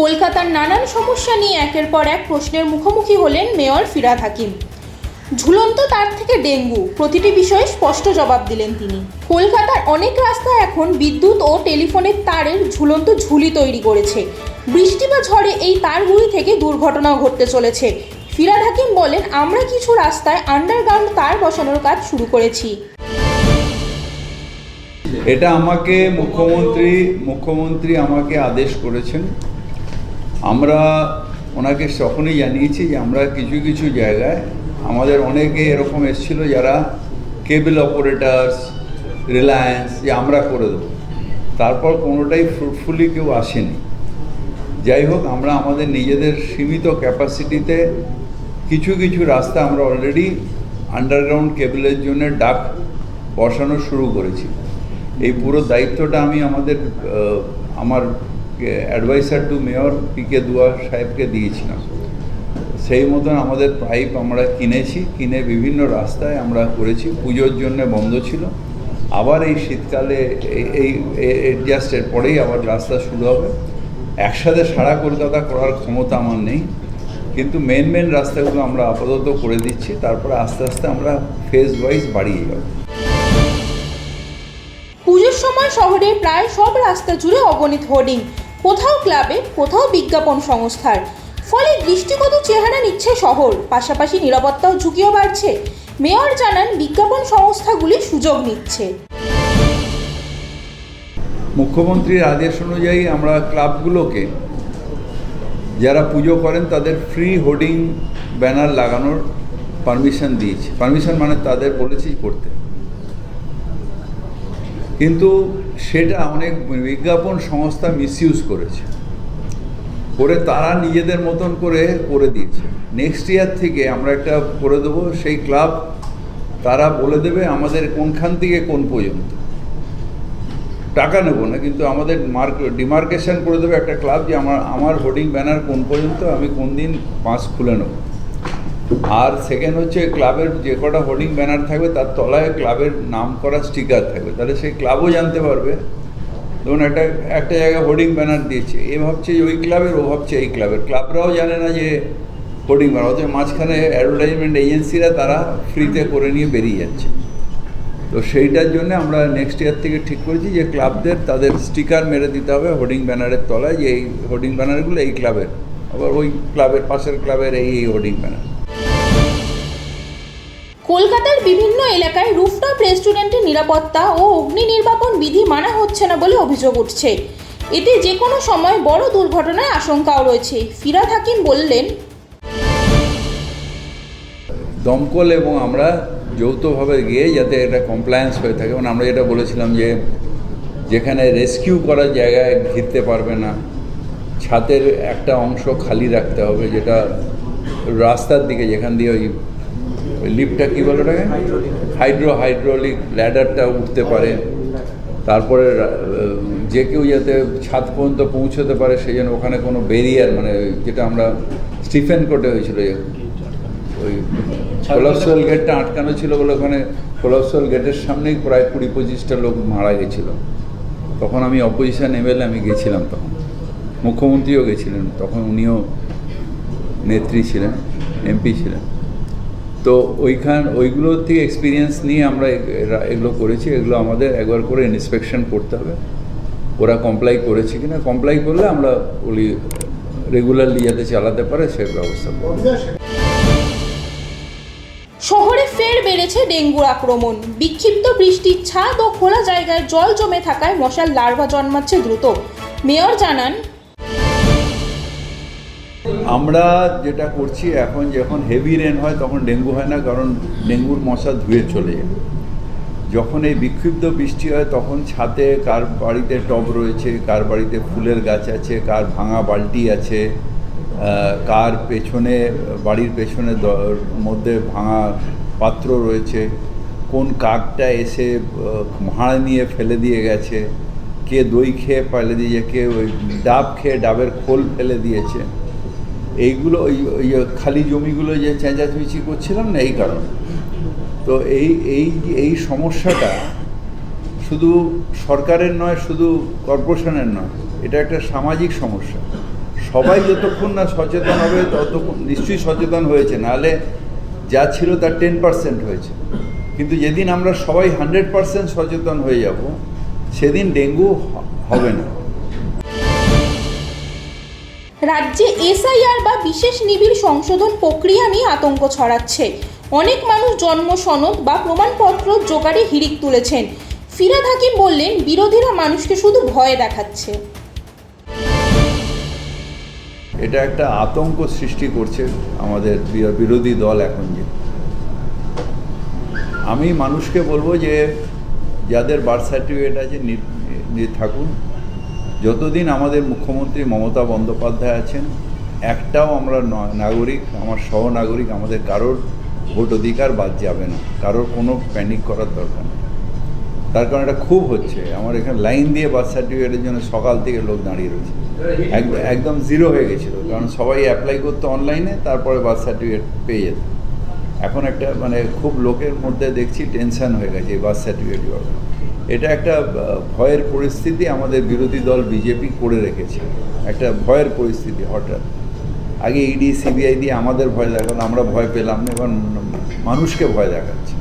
কলকাতার নানান সমস্যা নিয়ে একের পর এক প্রশ্নের মুখোমুখি হলেন মেয়র ফিরাদ হাকিম। ঝুলন্ত তার থেকে ডেঙ্গু, প্রতিটি বিষয়ে স্পষ্ট জবাব দিলেন তিনি। কলকাতার অনেক রাস্তা এখন বিদ্যুৎ ও টেলিফোনের তারের ঝুলন্ত ঝুলি তৈরি করেছে। বৃষ্টি বা ঝড়ে এই তারগুলি থেকে দুর্ঘটনাও ঘটতে চলেছে। ফিরাদ হাকিম বলেন, আমরা কিছু রাস্তায় আন্ডারগ্রাউন্ড তার বসানোর কাজ শুরু করেছি। এটা আমাকে মুখ্যমন্ত্রী মুখ্যমন্ত্রী আমাকে আদেশ করেছেন আমরা ওনাকে তখনই জানিয়েছি যে আমরা কিছু কিছু জায়গায় আমাদের অনেকে এরকম এসেছিল যারা কেবল অপারেটার্স, রিলায়েন্স, যে আমরা করে দেবো। তারপর কোনোটাই ফ্রুটফুলি কেউ আসেনি। যাই হোক, আমরা আমাদের নিজেদের সীমিত ক্যাপাসিটিতে কিছু কিছু রাস্তা আমরা অলরেডি আন্ডারগ্রাউন্ড কেবলের জন্য ডাক বসানো শুরু করেছি। এই পুরো দায়িত্বটা আমি আমাদের আমার adviser to mayor P K Dua সাহেবকে দিয়েছিলাম। সেই মতন আমাদের পাইপ আমরা কিনেছি, কিনে বিভিন্ন রাস্তায় আমরা করেছি, পুজোর জন্য বন্ধ ছিল। আবার এই শীতকালে এই- জাস্ট এর পরেই আবার রাস্তা শুরু হবে। একসাথে সারা কলকাতা করার ক্ষমতা আমার নেই। কিন্তু মেন মেন রাস্তাগুলো আমরা আপাতত করে দিচ্ছি, তারপরে আস্তে আস্তে আমরা ফেজ ওয়াইজ বাড়িয়ে যাব। পুজোর সময় শহরের প্রায় সব রাস্তা জুড়ে অগণিত হোর্ডিং কোথাও ক্লাবে, কোথাও বিজ্ঞাপন সংস্থার। ফলে দৃষ্টিগত চেহারা নিচ্ছে শহর, পাশাপাশি নিরাপত্তাও ঝুঁকিও বাড়ছে। মেয়র জানান, বিজ্ঞাপন সংস্থাগুলি সুযোগ নিচ্ছে। মুখ্যমন্ত্রীর আদেশ অনুযায়ী আমরা ক্লাবগুলোকে, যারা পুজো করেন, তাদের ফ্রি হোর্ডিং ব্যানার লাগানোর পারমিশন দিয়েছি। পারমিশন মানে তাদের বলেছি করতে। কিন্তু সেটা অনেক বিজ্ঞাপন সংস্থা মিসইউজ করেছে। করে তারা নিজেদের মতন করে করে দিয়েছে। নেক্সট ইয়ার থেকে আমরা একটা করে দেবো, সেই ক্লাব তারা বলে দেবে আমাদের কোনখান থেকে কোন পর্যন্ত। টাকা নেব না, কিন্তু আমাদের মার্ক ডিমার্কেশন করে দেবে একটা ক্লাব যে আমার আমার হোর্ডিং ব্যানার কোন পর্যন্ত, আমি কোন দিন পাঁচ খুলে নেব। আর সেকেন্ড হচ্ছে ক্লাবের যে কটা হোর্ডিং ব্যানার থাকবে, তার তলায় ক্লাবের নাম করা স্টিকার থাকবে। তাহলে সেই ক্লাবও জানতে পারবে। ধরুন একটা একটা জায়গায় হোর্ডিং ব্যানার দিয়েছে, এ ভাবছে ওই ক্লাবের ও ভাবছে এই ক্লাবের ক্লাবরাও জানে না যে হোর্ডিং ব্যানার অথবা মাঝখানে অ্যাডভার্টাইজমেন্ট এজেন্সিরা তারা ফ্রিতে করে নিয়ে বেরিয়ে যাচ্ছে। তো সেইটার জন্য আমরা নেক্সট ইয়ার থেকে ঠিক করেছি যে ক্লাবদের তাদের স্টিকার মেরে দিতে হবে হোর্ডিং ব্যানারের তলায়, যে এই হোর্ডিং ব্যানারগুলো এই ক্লাবের আবার ওই ক্লাবের পাশের ক্লাবের এই এই হোর্ডিং ব্যানার কলকাতার বিভিন্ন এলাকায় রুফটপ রেস্টুরেন্টের নিরাপত্তা ও অগ্নি নির্বাপন বিধি মানা হচ্ছে না বলে অভিযোগ উঠছে। এতে যে কোনো সময় বড় দুর্ঘটনার আশঙ্কাও রয়েছে। ফিরাদ হাকিম বললেন, দমকল এবং আমরা যৌথভাবে গিয়ে যাতে এটা কমপ্লায়েন্স হয়ে থাকে মানে আমরা যেটা বলেছিলাম যে যেখানে রেস্কিউ করার জায়গায় ঘিরতে পারবে না, ছাদের একটা অংশ খালি রাখতে হবে, যেটা রাস্তার দিকে যেখান দিয়ে ওই ওই লিফটটা কী বলে ওটাকে? হাইড্রো, হাইড্রোলিক ল্যাডারটা উঠতে পারে। তারপরে যে কেউ যাতে ছাদ পর্যন্ত পৌঁছতে পারে, সেই জন্য ওখানে কোনো ব্যারিয়ার মানে যেটা আমরা স্টিফেন কোর্টে হয়েছিল, ওই কোলাপসল গেটটা আটকানো ছিল বলে ওখানে কোলাপসল গেটের সামনেই প্রায় কুড়ি পঁচিশটা লোক মারা গেছিল। তখন আমি অপোজিশন এমএলএ আমি গেছিলাম তখন। মুখ্যমন্ত্রীও গেছিলেন, তখন উনিও নেত্রী ছিলেন এমপি ছিলেন। তো ওইখান ওইগুলোর থেকে এক্সপিরিয়েন্স নিয়ে আমরা এগুলো করেছি। এগুলো আমাদের একবার করে ইন্সপেকশন করতে হবে। ওরা কমপ্লাই করেছে কিনা? কমপ্লাই করলে আমরা ওই রেগুলারলি যাতে চালাতে পারে, সে ব্যবস্থা শহরে ফের বেড়েছে ডেঙ্গুর আক্রমণ। বিক্ষিপ্ত বৃষ্টির ছাদ ও খোলা জায়গায় জল জমে থাকায় মশার লার্ভা জন্মাচ্ছে দ্রুত। মেয়র জানান আমরা যেটা করছি এখন যখন হেভি রেন হয় তখন ডেঙ্গু হয় না, কারণ ডেঙ্গুর মশা ধুয়ে চলে যখন এই বিক্ষিপ্ত বৃষ্টি হয় তখন ছাদে কার বাড়িতে টব রয়েছে, কার বাড়িতে ফুলের গাছ আছে, কার ভাঙা বালতি আছে কার পেছনে, বাড়ির পেছনে মধ্যে ভাঙা পাত্র রয়েছে, কোন কাকটা এসে ভাঁড় নিয়ে ফেলে দিয়ে গেছে, কে দই খেয়ে ফেলে দিয়েছে, কে ওই ডাব খেয়ে, ডাবের খোল ফেলে দিয়েছে। এইগুলো ওই খালি জমিগুলো যে চেঁচাচুচি করছিলাম না এই কারণে। তো এই এই এই সমস্যাটা শুধু সরকারের নয়, শুধু কর্পোরেশনের নয়, এটা একটা সামাজিক সমস্যা। সবাই যতক্ষণ না সচেতন হবে, ততক্ষণ নিশ্চয়ই সচেতন হয়েছে, নাহলে যা ছিল তার টেন পার্সেন্ট হয়েছে। কিন্তু যেদিন আমরা সবাই হান্ড্রেড পার্সেন্ট সচেতন হয়ে যাব, সেদিন ডেঙ্গু হবে না। রাজ্যে এসআইআর বা বিশেষ নিবিড় সংশোধন প্রক্রিয়া নিয়ে আতঙ্ক ছড়াচ্ছে। অনেক মানুষ জন্ম সনদ বা প্রমাণপত্র জোগাড়ে হিড়িক তুলেছেন। ফিরাদ হাকিম বললেন, বিরোধীরা মানুষকে শুধু ভয় দেখাচ্ছে। এটা একটা আতঙ্ক সৃষ্টি করছে আমাদের বিরোধী দল এখন যে। আমি মানুষকে বলব যে, যাদের বার্থ সার্টিফিকেট আছে থাকুন। যতদিন আমাদের মুখ্যমন্ত্রী মমতা বন্দ্যোপাধ্যায় আছেন, একটাও আমরা নাগরিক, আমার সহনাগরিক আমাদের কারোর ভোট অধিকার বাদ যাবে না। কারোর কোনো প্যানিক করার দরকার নেই। তার কারণ এটা খুব হচ্ছে। আমার এখানে লাইন দিয়ে বার্থ সার্টিফিকেটের জন্য সকাল থেকে লোক দাঁড়িয়ে রয়েছে। একদম জিরো হয়ে গেছিল। কারণ সবাই অ্যাপ্লাই করতো অনলাইনে তারপরে বার্থ সার্টিফিকেট পেয়ে যেত। এখন একটা মানে খুব লোকের মধ্যে দেখছি টেনশন হয়ে গেছে এই বার্থ সার্টিফিকেট এটা একটা ভয়ের পরিস্থিতি আমাদের বিরোধী দল বিজেপি করে রেখেছে। একটা ভয়ের পরিস্থিতি, হঠাৎ। আগে ইডি সিবিআই দিয়ে আমাদের ভয় দেখাল আমরা ভয় পেলাম না মানুষকে ভয় দেখাচ্ছে।